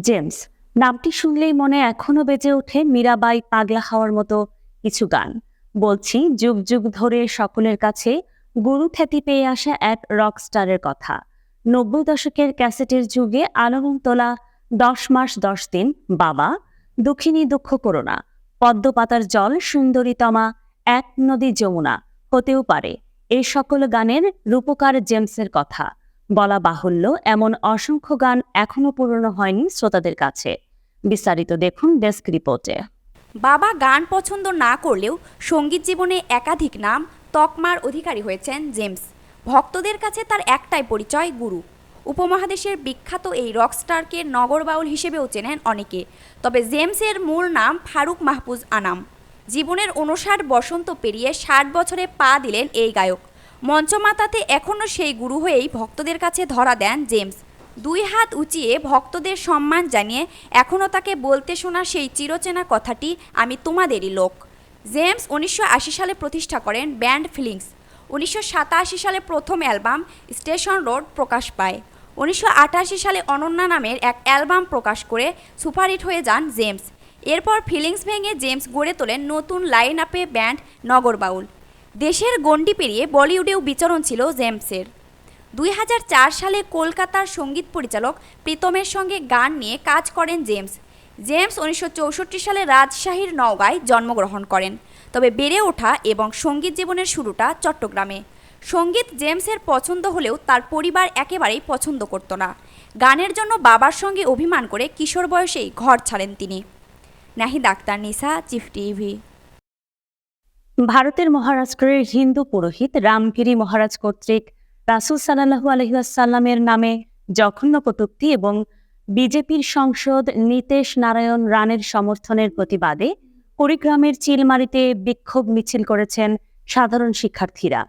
James, নামটি শুনলেই মনে এখনও বেজে ওঠে মীরাবাই পাগলা হওয়ার মতো কিছু গান। বলছি, যুগ যুগ ধরে সকলের কাছে গুরু খ্যাতি পেয়ে আসা এক রক স্টারের কথা। নব্বই দশকের ক্যাসেটের যুগে আলোড়ন তোলা দশ মাস দশ দিন, বাবা, দুঃখিনী দুঃখ করোনা পদ্মপাতার জল, সুন্দরীতমা, এক নদী যমুনা, হতেও পারে। এই সকল গানের রূপকার জেমসের কথা। বলা বাহুল্য, এমন অসংখ্য গান এখনও পুরনো হয়নি শ্রোতাদের কাছে। বিস্তারিত দেখুন ডেস্ক রিপোর্টে। বাবা গান পছন্দ না করলেও সংগীত জীবনে একাধিক নাম তকমার অধিকারী হয়েছেন জেমস। ভক্তদের কাছে তার একটাই পরিচয়, গুরু। উপমহাদেশের বিখ্যাত এই রকস্টারকে নগর বাউল হিসেবেও চেনেন অনেকে, তবে জেমসের মূল নাম ফারুক মাহফুজ আনাম। জীবনের অনুষাট বসন্ত পেরিয়ে ষাট বছরে পা দিলেন এই গায়ক। মঞ্চমাতাতে এখনও সেই গুরু হয়েই ভক্তদের কাছে ধরা দেন জেমস। দুই হাত উঁচিয়ে ভক্তদের সম্মান জানিয়ে এখনও তাকে বলতে শোনা সেই চিরচেনা কথাটি, আমি তোমাদেরই লোক। জেমস উনিশশো আশি সালে প্রতিষ্ঠা করেন ব্যান্ড ফিলিংস। উনিশশো সাতাশি সালে প্রথম অ্যালবাম স্টেশন রোড প্রকাশ পায়। উনিশশো আটাশি সালে অনন্যা নামের এক অ্যালবাম প্রকাশ করে সুপারহিট হয়ে যান জেমস। এরপর ফিলিংস ভেঙে জেমস গড়ে তোলেন নতুন লাইন আপে ব্যান্ড নগরবাউল। দেশের গণ্ডি পেরিয়ে বলিউডেও বিচরণ ছিল জেমসের। দুই হাজার চার সালে কলকাতার সংগীত পরিচালক প্রীতমের সঙ্গে গান নিয়ে কাজ করেন জেমস। জেমস উনিশশো চৌষট্টি সালে রাজশাহীর নওগাঁয় জন্মগ্রহণ করেন, তবে বেড়ে ওঠা এবং সংগীত জীবনের শুরুটা চট্টগ্রামে। সংগীত জেমসের পছন্দ হলেও তার পরিবার একেবারেই পছন্দ করত না। গানের জন্য বাবার সঙ্গে অভিমান করে কিশোর বয়সেই ঘর ছাড়েন তিনি। নাহিদ আক্তার, নিসা, চিফ টিভি। ভারতের মহারাষ্ট্রের হিন্দু পুরোহিত রামগিরি মহারাজ কর্তৃক রাসুল সাল্লাহু আলহিহাসাল্লামের নামে জঘন্য কটূক্তি এবং বিজেপির সংসদ নীতেশ নারায়ণ রানের সমর্থনের প্রতিবাদে কুড়িগ্রামের চিলমারিতে বিক্ষোভ মিছিল করেছেন সাধারণ শিক্ষার্থীরা।